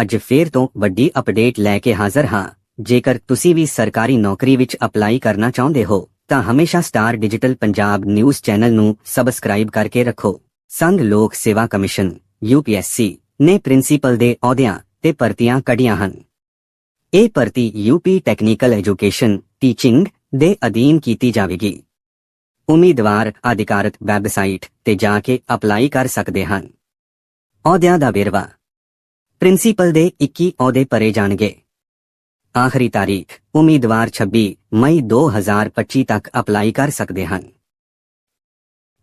ਅੱਜ ਫੇਰ ਤੋਂ ਵੱਡੀ ਅਪਡੇਟ ਲੈ ਕੇ ਹਾਜ਼ਰ ਹਾਂ। ਜੇਕਰ ਤੁਸੀਂ ਵੀ ਸਰਕਾਰੀ ਨੌਕਰੀ ਵਿੱਚ ਅਪਲਾਈ ਕਰਨਾ ਚਾਹੁੰਦੇ ਹੋ, ਤਾਂ ਹਮੇਸ਼ਾ star digital Punjab news channel ਨੂੰ ਸਬਸਕ੍ਰਾਈਬ ਕਰਕੇ ਰੱਖੋ। ਸੰਘ ਲੋਕ ਸੇਵਾ ਕਮਿਸ਼ਨ ਯੂਪੀਐਸਸੀ ਨੇ ਪ੍ਰਿੰਸੀਪਲ ਦੇ ਅਹੁਦਿਆਂ ਤੇ ਭਰਤੀਆਂ ਕੱਢੀਆਂ ਹਨ। ਇਹ ਭਰਤੀ ਯੂਪੀ ਟੈਕਨੀਕਲ ਐਜੂਕੇਸ਼ਨ ਟੀਚਿੰਗ ਦੇ ਅਧੀਨ ਕੀਤੀ ਜਾਵੇਗੀ। ਉਮੀਦਵਾਰ ਅਧਿਕਾਰਤ ਵੈਬਸਾਈਟ ਤੇ ਜਾ ਕੇ ਅਪਲਾਈ ਕਰ ਸਕਦੇ ਹਨ। ਅਹੁਦਿਆਂ ਦਾ ਵੇਰਵਾ ਪ੍ਰਿੰਸੀਪਲ ਦੇ 21 ਅਹੁਦੇ ਭਰੇ ਜਾਣਗੇ। ਆਖਰੀ ਤਾਰੀਖ, ਉਮੀਦਵਾਰ 26 ਮਈ 2025 ਤੱਕ ਅਪਲਾਈ ਕਰ ਸਕਦੇ ਹਨ।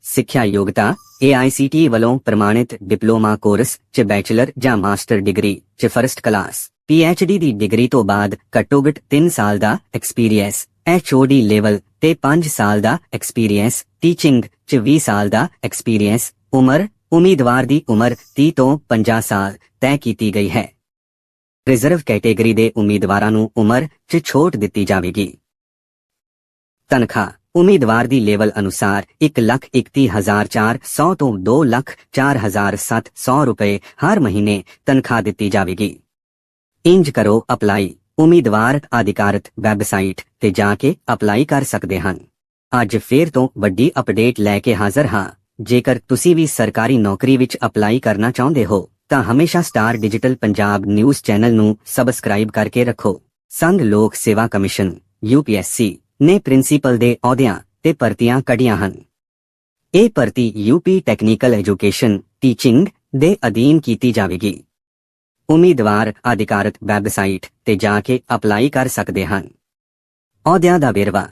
ਸਿੱਖਿਆ ਯੋਗਤਾ AICTE ਵੱਲੋਂ ਪ੍ਰਮਾਣਿਤ ਡਿਪਲੋਮਾ ਕੋਰਸ 'ਚ ਬੈਚਲਰ ਜਾਂ ਮਾਸਟਰ ਡਿਗਰੀ 'ਚ ਫਰਸਟ ਕਲਾਸ PhD ਦੀ ਡਿਗਰੀ ਤੋਂ ਬਾਅਦ ਘੱਟੋ-ਘੱਟ 3 ਸਾਲ ਦਾ ਐਕਸਪੀਰੀਅੰਸ HOD ਲੈਵਲ ਤੇ 5 ਸਾਲ ਦਾ ਐਕਸਪੀਰੀਅੰਸ, ਟੀਚਿੰਗ 'ਚ 20 ਸਾਲ ਦਾ ਐਕਸਪੀਰੀਅੰਸ, ਉਮਰ ਉਮੀਦਵਾਰ ਦੀ ਉਮਰ 30 ਤੋਂ 50 ਸਾਲ ਤੈਅ ਕੀਤੀ ਗਈ ਹੈ। ਰਿਜ਼ਰਵ ਕੈਟੇਗਰੀ ਦੇ ਉਮੀਦਵਾਰਾਂ ਨੂੰ ਉਮਰ 'ਚ ਛੋਟ ਦਿੱਤੀ ਜਾਵੇਗੀ। ਤਨਖਾਹ ਉਮੀਦਵਾਰ ਦੀ ਲੈਵਲ ਅਨੁਸਾਰ 131400 ਤੋਂ 204700 ਰੁਪਏ ਹਰ ਮਹੀਨੇ ਤਨਖਾਹ ਦਿੱਤੀ ਜਾਵੇਗੀ। ਇੰਜ ਕਰੋ ਅਪਲਾਈ ਉਮੀਦਵਾਰ ਅਧਿਕਾਰਤ ਵੈਬਸਾਈਟ ਤੇ ਜਾ ਕੇ ਅਪਲਾਈ ਕਰ ਸਕਦੇ ਹਨ। ਅੱਜ ਫੇਰ ਤੋਂ ਵੱਡੀ ਅਪਡੇਟ ਲੈ ਕੇ ਹਾਜ਼ਰ ਹਾਂ। ਜੇਕਰ ਤੁਸੀਂ ਵੀ ਸਰਕਾਰੀ ਨੌਕਰੀ ਵਿੱਚ ਅਪਲਾਈ ਕਰਨਾ ਚਾਹੁੰਦੇ ਹੋ, ਤਾਂ ਹਮੇਸ਼ਾ star digital Punjab news channel ਨੂੰ ਸਬਸਕ੍ਰਾਈਬ ਕਰਕੇ ਰੱਖੋ। ਸੰਘ ਲੋਕ ਸੇਵਾ ਕਮਿਸ਼ਨ ਯੂਪੀਐਸਸੀ ਨੇ ਪ੍ਰਿੰਸੀਪਲ ਦੇ ਅਹੁਦਿਆਂ ਤੇ ਭਰਤੀਆਂ ਕੱਢੀਆਂ ਹਨ। ਇਹ ਭਰਤੀ ਯੂਪੀ ਟੈਕਨੀਕਲ ਐਜੂਕੇਸ਼ਨ ਟੀਚਿੰਗ ਦੇ ਅਧੀਨ ਕੀਤੀ ਜਾਵੇਗੀ। ਉਮੀਦਵਾਰ, ਅਧਿਕਾਰਤ ਵੈਬਸਾਈਟ ਤੇ ਜਾ ਕੇ ਅਪਲਾਈ ਕਰ ਸਕਦੇ ਹਨ। ਅਹੁਦਿਆਂ ਦਾ ਵੇਰਵਾ।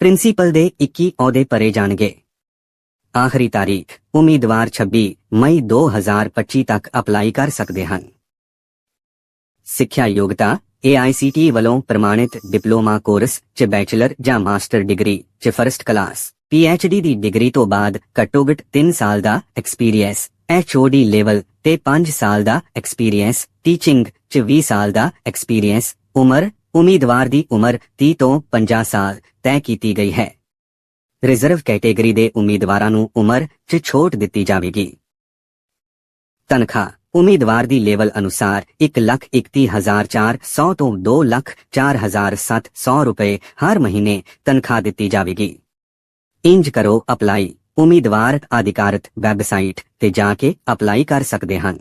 ਪ੍ਰਿੰਸੀਪਲ ਦੇ 21 ਅਹੁਦੇ ਭਰੇ ਜਾਣਗੇ। ਆਖਰੀ ਤਾਰੀਖ, ਉਮੀਦਵਾਰ 26 ਮਈ 2025 ਤੱਕ ਅਪਲਾਈ ਕਰ ਸਕਦੇ ਹਨ। ਸਿੱਖਿਆ ਯੋਗਤਾ AICTE ਵੱਲੋਂ ਪ੍ਰਮਾਣਿਤ ਡਿਪਲੋਮਾ ਕੋਰਸ 'ਚ ਬੈਚਲਰ ਜਾਂ ਮਾਸਟਰ ਡਿਗਰੀ 'ਚ ਫਰਸਟ ਕਲਾਸ PhD ਦੀ ਡਿਗਰੀ ਤੋਂ ਬਾਅਦ ਘੱਟੋ-ਘੱਟ 3 ਸਾਲ ਦਾ ਐਕਸਪੀਰੀਅੰਸ HOD ਲੈਵਲ ਤੇ 5 ਸਾਲ ਦਾ ਐਕਸਪੀਰੀਅੰਸ, ਟੀਚਿੰਗ 'ਚ 20 ਸਾਲ ਦਾ ਐਕਸਪੀਰੀਅੰਸ, ਉਮਰ, ਉਮੀਦਵਾਰ ਦੀ ਉਮਰ 30 ਤੋਂ 50 ਸਾਲ ਤੈਅ ਕੀਤੀ ਗਈ ਹੈ। ਰਿਜ਼ਰਵ ਕੈਟੇਗਰੀ ਦੇ ਉਮੀਦਵਾਰਾਂ ਨੂੰ ਉਮਰ 'ਚ ਛੋਟ ਦਿੱਤੀ ਜਾਵੇਗੀ। ਤਨਖਾਹ ਉਮੀਦਵਾਰ ਦੀ ਲੈਵਲ ਅਨੁਸਾਰ 131400 ਤੋਂ 204700 ਰੁਪਏ ਹਰ ਮਹੀਨੇ ਤਨਖਾਹ ਦਿੱਤੀ ਜਾਵੇਗੀ। ਇੰਜ ਕਰੋ ਅਪਲਾਈ ਉਮੀਦਵਾਰ ਅਧਿਕਾਰਤ ਵੈਬਸਾਈਟ ਤੇ ਜਾ ਕੇ ਅਪਲਾਈ ਕਰ ਸਕਦੇ ਹਨ।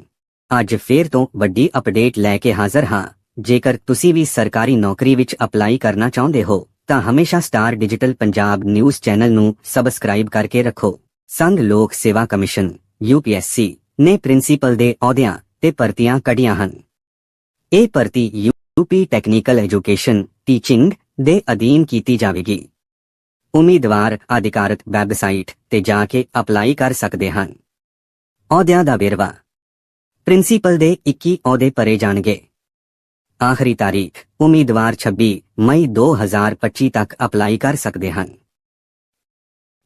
ਅੱਜ ਫੇਰ ਤੋਂ ਵੱਡੀ ਅਪਡੇਟ ਲੈ ਕੇ ਹਾਜ਼ਰ ਹਾਂ। ਜੇਕਰ ਤੁਸੀਂ ਵੀ ਸਰਕਾਰੀ ਨੌਕਰੀ ਵਿੱਚ ਅਪਲਾਈ ਕਰਨਾ ਚਾਹੁੰਦੇ ਹੋ ਤਾਂ ਹਮੇਸ਼ਾ star digital Punjab news channel ਨੂੰ ਸਬਸਕ੍ਰਾਈਬ ਕਰਕੇ ਰੱਖੋ। ਸੰਘ ਲੋਕ ਸੇਵਾ ਕਮਿਸ਼ਨ ਯੂਪੀਐਸਸੀ ਨੇ ਪ੍ਰਿੰਸੀਪਲ ਦੇ ਅਹੁਦਿਆਂ ਤੇ ਭਰਤੀਆਂ ਕੱਢੀਆਂ ਹਨ। ਇਹ ਭਰਤੀ ਯੂਪੀ ਟੈਕਨੀਕਲ ਐਜੂਕੇਸ਼ਨ, ਟੀਚਿੰਗ ਦੇ ਅਧੀਨ ਕੀਤੀ ਜਾਵੇਗੀ। ਉਮੀਦਵਾਰ, ਅਧਿਕਾਰਤ ਵੈਬਸਾਈਟ ਤੇ ਜਾ ਕੇ ਅਪਲਾਈ ਕਰ ਸਕਦੇ ਹਨ। ਅਹੁਦਿਆਂ ਦਾ ਵੇਰਵਾ। ਪ੍ਰਿੰਸੀਪਲ ਦੇ 21 ਅਹੁਦੇ ਭਰੇ ਜਾਣਗੇ। ਆਖਰੀ ਤਾਰੀਖ, ਉਮੀਦਵਾਰ 26 ਮਈ 2025 ਤੱਕ ਅਪਲਾਈ ਕਰ ਸਕਦੇ ਹਨ।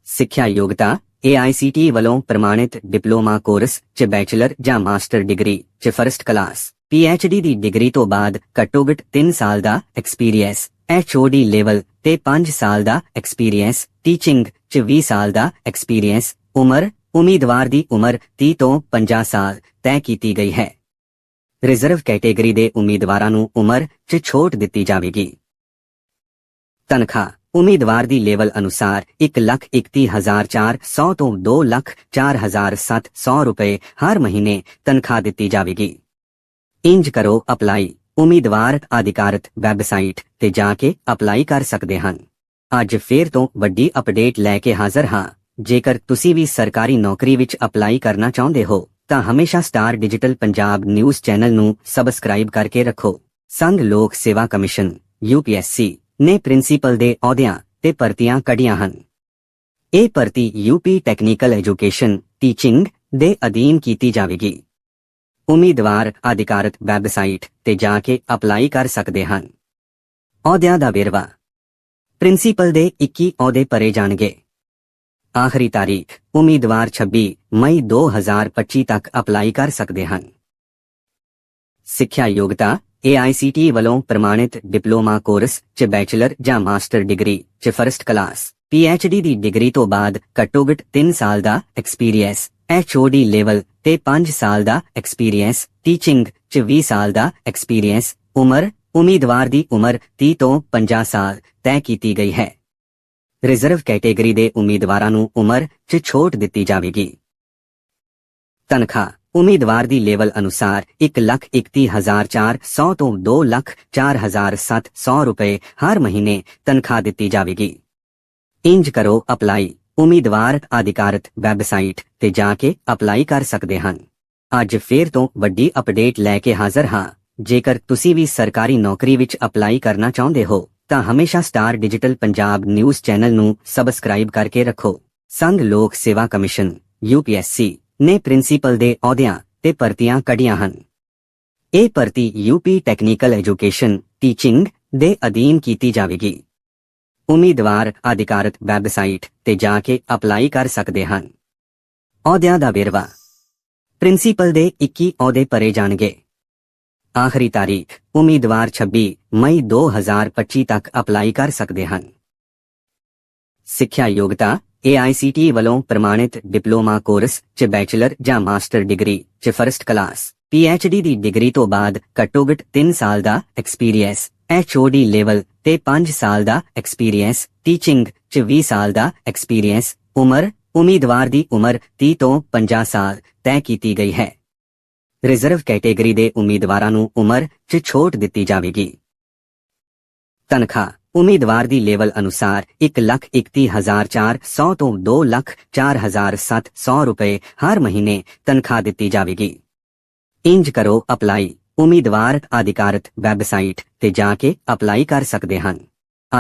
ਸਿੱਖਿਆ ਯੋਗਤਾ AICTE ਵੱਲੋਂ ਪ੍ਰਮਾਣਿਤ ਡਿਪਲੋਮਾ ਕੋਰਸ 'ਚ ਬੈਚਲਰ ਜਾਂ ਮਾਸਟਰ ਡਿਗਰੀ 'ਚ ਫਰਸਟ ਕਲਾਸ PhD ਦੀ ਡਿਗਰੀ ਤੋਂ ਬਾਅਦ ਘੱਟੋ-ਘੱਟ 3 ਸਾਲ ਦਾ ਐਕਸਪੀਰੀਅੰਸ HOD ਲੈਵਲ ਤੇ 5 ਸਾਲ ਦਾ ਐਕਸਪੀਰੀਅੰਸ, ਟੀਚਿੰਗ 'ਚ 20 ਸਾਲ ਦਾ ਐਕਸਪੀਰੀਅੰਸ, ਉਮਰ, ਉਮੀਦਵਾਰ ਦੀ ਉਮਰ 30 ਤੋਂ 50 ਸਾਲ ਤੈਅ ਕੀਤੀ ਗਈ ਹੈ। ਰਿਜ਼ਰਵ ਕੈਟੇਗਰੀ ਦੇ ਉਮੀਦਵਾਰਾਂ ਨੂੰ ਉਮਰ 'ਚ ਛੋਟ ਦਿੱਤੀ ਜਾਵੇਗੀ। ਤਨਖਾਹ, ਉਮੀਦਵਾਰ ਦੀ ਲੈਵਲ ਅਨੁਸਾਰ 131400 ਤੋਂ 204700 ਰੁਪਏ ਹਰ ਮਹੀਨੇ ਤਨਖਾਹ ਦਿੱਤੀ ਜਾਵੇਗੀ। ਇੰਜ ਕਰੋ ਅਪਲਾਈ ਉਮੀਦਵਾਰ ਅਧਿਕਾਰਤ ਵੈਬਸਾਈਟ ਤੇ ਜਾ ਕੇ ਅਪਲਾਈ ਕਰ ਸਕਦੇ ਹਨ। ਅੱਜ ਫੇਰ ਤੋਂ ਵੱਡੀ ਅਪਡੇਟ ਲੈ ਕੇ ਹਾਜ਼ਰ ਹਾਂ। ਜੇਕਰ ਤੁਸੀਂ ਵੀ ਸਰਕਾਰੀ ਨੌਕਰੀ ਵਿੱਚ ਅਪਲਾਈ ਕਰਨਾ ਚਾਹੁੰਦੇ ਹੋ ਤਾਂ ਹਮੇਸ਼ਾ star digital Punjab news channel ਨੂੰ ਸਬਸਕ੍ਰਾਈਬ ਕਰਕੇ ਰੱਖੋ। ਸੰਘ ਲੋਕ ਸੇਵਾ ਕਮਿਸ਼ਨ ਯੂਪੀਐਸਸੀ ਨੇ ਪ੍ਰਿੰਸੀਪਲ ਦੇ ਅਹੁਦਿਆਂ ਤੇ ਭਰਤੀਆਂ ਕੱਢੀਆਂ ਹਨ। ਇਹ ਭਰਤੀ ਯੂਪੀ ਟੈਕਨੀਕਲ ਐਜੂਕੇਸ਼ਨ, ਟੀਚਿੰਗ ਦੇ ਅਧੀਨ ਕੀਤੀ ਜਾਵੇਗੀ। ਉਮੀਦਵਾਰ, ਅਧਿਕਾਰਤ ਵੈਬਸਾਈਟ ਤੇ ਜਾ ਕੇ ਅਪਲਾਈ ਕਰ ਸਕਦੇ ਹਨ। ਅਹੁਦਿਆਂ ਦਾ ਵੇਰਵਾ। ਪ੍ਰਿੰਸੀਪਲ ਦੇ 21 ਅਹੁਦੇ ਭਰੇ ਜਾਣਗੇ। ਆਖਰੀ ਤਾਰੀਖ, ਉਮੀਦਵਾਰ 26 ਮਈ 2025 ਤੱਕ ਅਪਲਾਈ ਕਰ ਸਕਦੇ ਹਨ। ਸਿੱਖਿਆ ਯੋਗਤਾ AICTE ਵੱਲੋਂ ਪ੍ਰਮਾਣਿਤ ਡਿਪਲੋਮਾ ਕੋਰਸ 'ਚ ਬੈਚਲਰ ਜਾਂ ਮਾਸਟਰ ਡਿਗਰੀ 'ਚ ਫਰਸਟ ਕਲਾਸ PhD ਦੀ ਡਿਗਰੀ ਤੋਂ ਬਾਅਦ ਘੱਟੋ-ਘੱਟ 3 ਸਾਲ ਦਾ ਐਕਸਪੀਰੀਅੰਸ, ਐਚਓਡੀ ਲੈਵਲ ਤੇ 5 ਸਾਲ ਦਾ ਐਕਸਪੀਰੀਅੰਸ, ਟੀਚਿੰਗ 'ਚ 20 ਸਾਲ ਦਾ ਐਕਸਪੀਰੀਅੰਸ, ਉਮਰ, ਉਮੀਦਵਾਰ ਦੀ ਉਮਰ 30 ਤੋਂ 50 ਸਾਲ ਤੈਅ ਕੀਤੀ ਗਈ ਹੈ। ਰਿਜ਼ਰਵ ਕੈਟੇਗਰੀ ਦੇ ਉਮੀਦਵਾਰਾਂ ਨੂੰ ਉਮਰ 'ਚ ਛੋਟ ਦਿੱਤੀ ਜਾਵੇਗੀ। ਤਨਖਾਹ, ਉਮੀਦਵਾਰ ਦੀ ਲੈਵਲ ਅਨੁਸਾਰ 131400 ਤੋਂ 204700 ਰੁਪਏ ਹਰ ਮਹੀਨੇ ਤਨਖਾਹ ਦਿੱਤੀ ਜਾਵੇਗੀ। ਇੰਜ ਕਰੋ ਅਪਲਾਈ ਉਮੀਦਵਾਰ ਅਧਿਕਾਰਤ ਵੈਬਸਾਈਟ ਤੇ ਜਾ ਕੇ ਅਪਲਾਈ ਕਰ ਸਕਦੇ ਹਨ। ਅੱਜ ਫੇਰ ਤੋਂ ਵੱਡੀ ਅਪਡੇਟ ਲੈ ਕੇ ਹਾਜ਼ਰ ਹਾਂ। ਜੇਕਰ ਤੁਸੀਂ ਵੀ ਸਰਕਾਰੀ ਨੌਕਰੀ ਵਿੱਚ ਅਪਲਾਈ ਕਰਨਾ ਚਾਹੁੰਦੇ ਹੋ ਤਾਂ ਹਮੇਸ਼ਾ star digital Punjab news channel ਨੂੰ ਸਬਸਕ੍ਰਾਈਬ ਕਰਕੇ ਰੱਖੋ। ਸੰਘ ਲੋਕ ਸੇਵਾ ਕਮਿਸ਼ਨ ਯੂਪੀਐਸਸੀ ਨੇ ਪ੍ਰਿੰਸੀਪਲ ਦੇ ਅਹੁਦਿਆਂ ਤੇ ਭਰਤੀਆਂ ਕੱਢੀਆਂ ਹਨ। ਇਹ ਭਰਤੀ ਯੂਪੀ ਟੈਕਨੀਕਲ ਐਜੂਕੇਸ਼ਨ, ਟੀਚਿੰਗ ਦੇ ਅਧੀਨ ਕੀਤੀ ਜਾਵੇਗੀ। ਉਮੀਦਵਾਰ, ਅਧਿਕਾਰਤ ਵੈਬਸਾਈਟ ਤੇ ਜਾ ਕੇ ਅਪਲਾਈ ਕਰ ਸਕਦੇ ਹਨ। ਅਹੁਦਿਆਂ ਦਾ ਵੇਰਵਾ। ਪ੍ਰਿੰਸੀਪਲ ਦੇ 21 ਅਹੁਦੇ ਭਰੇ ਜਾਣਗੇ। ਆਖਰੀ ਤਾਰੀਖ, ਉਮੀਦਵਾਰ 26 ਮਈ 2025 ਤੱਕ ਅਪਲਾਈ ਕਰ ਸਕਦੇ ਹਨ। ਸਿੱਖਿਆ ਯੋਗਤਾ AICTE ਵੱਲੋਂ ਪ੍ਰਮਾਣਿਤ ਡਿਪਲੋਮਾ ਕੋਰਸ 'ਚ ਬੈਚਲਰ ਜਾਂ ਮਾਸਟਰ ਡਿਗਰੀ 'ਚ ਫਰਸਟ ਕਲਾਸ PhD ਦੀ ਡਿਗਰੀ ਤੋਂ ਬਾਅਦ ਘੱਟੋ-ਘੱਟ 3 ਸਾਲ ਦਾ ਐਕਸਪੀਰੀਅੰਸ HOD ਲੈਵਲ ਤੇ 5 ਸਾਲ ਦਾ ਐਕਸਪੀਰੀਅੰਸ, ਟੀਚਿੰਗ 'ਚ 20 ਸਾਲ ਦਾ ਐਕਸਪੀਰੀਅੰਸ, ਉਮਰ, ਉਮੀਦਵਾਰ ਦੀ ਉਮਰ 30 ਤੋਂ 50 ਸਾਲ ਤੈਅ ਕੀਤੀ ਗਈ ਹੈ। ਰਿਜ਼ਰਵ ਕੈਟੇਗਰੀ ਦੇ ਉਮੀਦਵਾਰਾਂ ਨੂੰ ਉਮਰ 'ਚ ਛੋਟ ਦਿੱਤੀ ਜਾਵੇਗੀ। ਤਨਖਾਹ, ਉਮੀਦਵਾਰ ਦੀ ਲੈਵਲ ਅਨੁਸਾਰ 131400 ਤੋਂ 204700 ਰੁਪਏ ਹਰ ਮਹੀਨੇ ਤਨਖਾਹ ਦਿੱਤੀ ਜਾਵੇਗੀ। ਇੰਜ ਕਰੋ ਅਪਲਾਈ ਉਮੀਦਵਾਰ ਅਧਿਕਾਰਤ ਵੈਬਸਾਈਟ ਤੇ ਜਾ ਕੇ ਅਪਲਾਈ ਕਰ ਸਕਦੇ ਹਨ।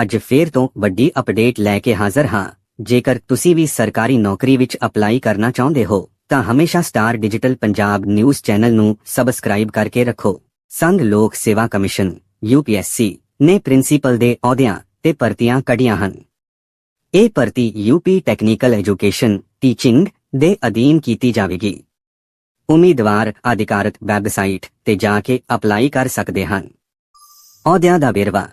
ਅੱਜ ਫੇਰ ਤੋਂ ਵੱਡੀ ਅਪਡੇਟ ਲੈ ਕੇ ਹਾਜ਼ਰ ਹਾਂ। ਜੇਕਰ ਤੁਸੀਂ ਵੀ ਸਰਕਾਰੀ ਨੌਕਰੀ ਵਿੱਚ ਅਪਲਾਈ ਕਰਨਾ ਚਾਹੁੰਦੇ ਹੋ ਤਾਂ ਹਮੇਸ਼ਾ star digital Punjab news channel ਨੂੰ ਸਬਸਕ੍ਰਾਈਬ ਕਰਕੇ ਰੱਖੋ। ਸੰਘ ਲੋਕ ਸੇਵਾ ਕਮਿਸ਼ਨ ਯੂਪੀਐਸਸੀ ਨੇ ਪ੍ਰਿੰਸੀਪਲ ਦੇ ਅਹੁਦਿਆਂ ਤੇ ਭਰਤੀਆਂ ਕੱਢੀਆਂ ਹਨ। ਇਹ ਭਰਤੀ ਯੂਪੀ ਟੈਕਨੀਕਲ ਐਜੂਕੇਸ਼ਨ, ਟੀਚਿੰਗ ਦੇ ਅਧੀਨ ਕੀਤੀ ਜਾਵੇਗੀ। ਉਮੀਦਵਾਰ, ਅਧਿਕਾਰਤ ਵੈਬਸਾਈਟ ਤੇ ਜਾ ਕੇ ਅਪਲਾਈ ਕਰ ਸਕਦੇ ਹਨ। ਅਹੁਦਿਆਂ ਦਾ ਵੇਰਵਾ।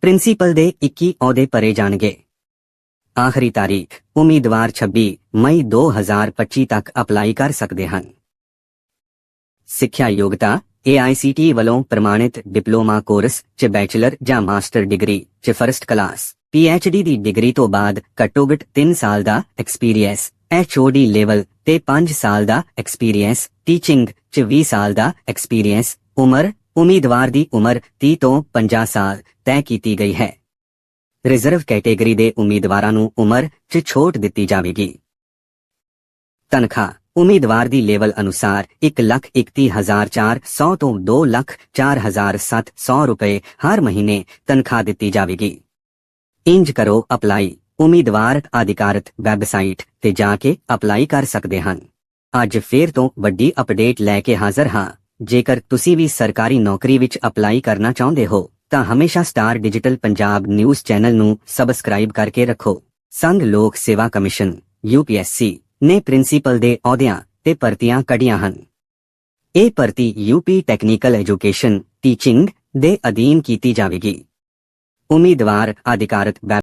ਪ੍ਰਿੰਸੀਪਲ ਦੇ 21 ਅਹੁਦੇ ਭਰੇ ਜਾਣਗੇ। ਆਖਰੀ ਤਾਰੀਖ, ਉਮੀਦਵਾਰ 26 ਮਈ 2025 ਤੱਕ ਅਪਲਾਈ ਕਰ ਸਕਦੇ ਹਨ। ਸਿੱਖਿਆ ਯੋਗਤਾ AICTE ਵੱਲੋਂ ਪ੍ਰਮਾਣਿਤ ਡਿਪਲੋਮਾ ਕੋਰਸ 'ਚ ਬੈਚਲਰ ਜਾਂ ਮਾਸਟਰ ਡਿਗਰੀ 'ਚ ਫਰਸਟ ਕਲਾਸ PhD ਦੀ ਡਿਗਰੀ ਤੋਂ ਬਾਅਦ ਘੱਟੋ-ਘੱਟ 3 ਸਾਲ ਦਾ ਐਕਸਪੀਰੀਅੰਸ HOD ਲੈਵਲ ਤੇ 5 ਸਾਲ ਦਾ ਐਕਸਪੀਰੀਅੰਸ, ਟੀਚਿੰਗ 'ਚ 20 ਸਾਲ ਦਾ ਐਕਸਪੀਰੀਅੰਸ, ਉਮਰ, ਉਮੀਦਵਾਰ ਦੀ ਉਮਰ 30 ਤੋਂ 50 ਸਾਲ ਤੈਅ ਕੀਤੀ ਗਈ ਹੈ। ਰਿਜ਼ਰਵ ਕੈਟੇਗਰੀ ਦੇ ਉਮੀਦਵਾਰਾਂ ਨੂੰ ਉਮਰ 'ਚ ਛੋਟ ਦਿੱਤੀ ਜਾਵੇਗੀ। ਤਨਖਾਹ, ਉਮੀਦਵਾਰ ਦੀ ਲੈਵਲ ਅਨੁਸਾਰ 131400 ਤੋਂ 204700 ਰੁਪਏ ਹਰ ਮਹੀਨੇ ਤਨਖਾਹ ਦਿੱਤੀ ਜਾਵੇਗੀ। ਇੰਜ ਕਰੋ ਅਪਲਾਈ ਉਮੀਦਵਾਰ ਅਧਿਕਾਰਤ ਵੈਬਸਾਈਟ ਤੇ ਜਾ ਕੇ ਅਪਲਾਈ ਕਰ ਸਕਦੇ ਹਨ। ਅੱਜ ਫੇਰ ਤੋਂ ਵੱਡੀ ਅਪਡੇਟ ਲੈ ਕੇ ਹਾਜ਼ਰ ਹਾਂ। ਜੇਕਰ ਤੁਸੀਂ ਵੀ ਸਰਕਾਰੀ ਨੌਕਰੀ ਵਿੱਚ ਅਪਲਾਈ ਕਰਨਾ ਚਾਹੁੰਦੇ ਹੋ ਤਾਂ ਹਮੇਸ਼ਾ star digital Punjab news channel ਨੂੰ ਸਬਸਕ੍ਰਾਈਬ ਕਰਕੇ ਰੱਖੋ। ਸੰਘ ਲੋਕ ਸੇਵਾ ਕਮਿਸ਼ਨ ਯੂਪੀਐਸਸੀ ਨੇ ਪ੍ਰਿੰਸੀਪਲ ਦੇ ਅਹੁਦਿਆਂ ਤੇ ਭਰਤੀਆਂ ਕੱਢੀਆਂ ਹਨ। ਇਹ ਭਰਤੀ ਯੂਪੀ ਟੈਕਨੀਕਲ ਐਜੂਕੇਸ਼ਨ ਟੀਚਿੰਗ ਦੇ ਅਧੀਨ ਕੀਤੀ ਜਾਵੇਗੀ। ਉਮੀਦਵਾਰ ਅਧਿਕਾਰਤ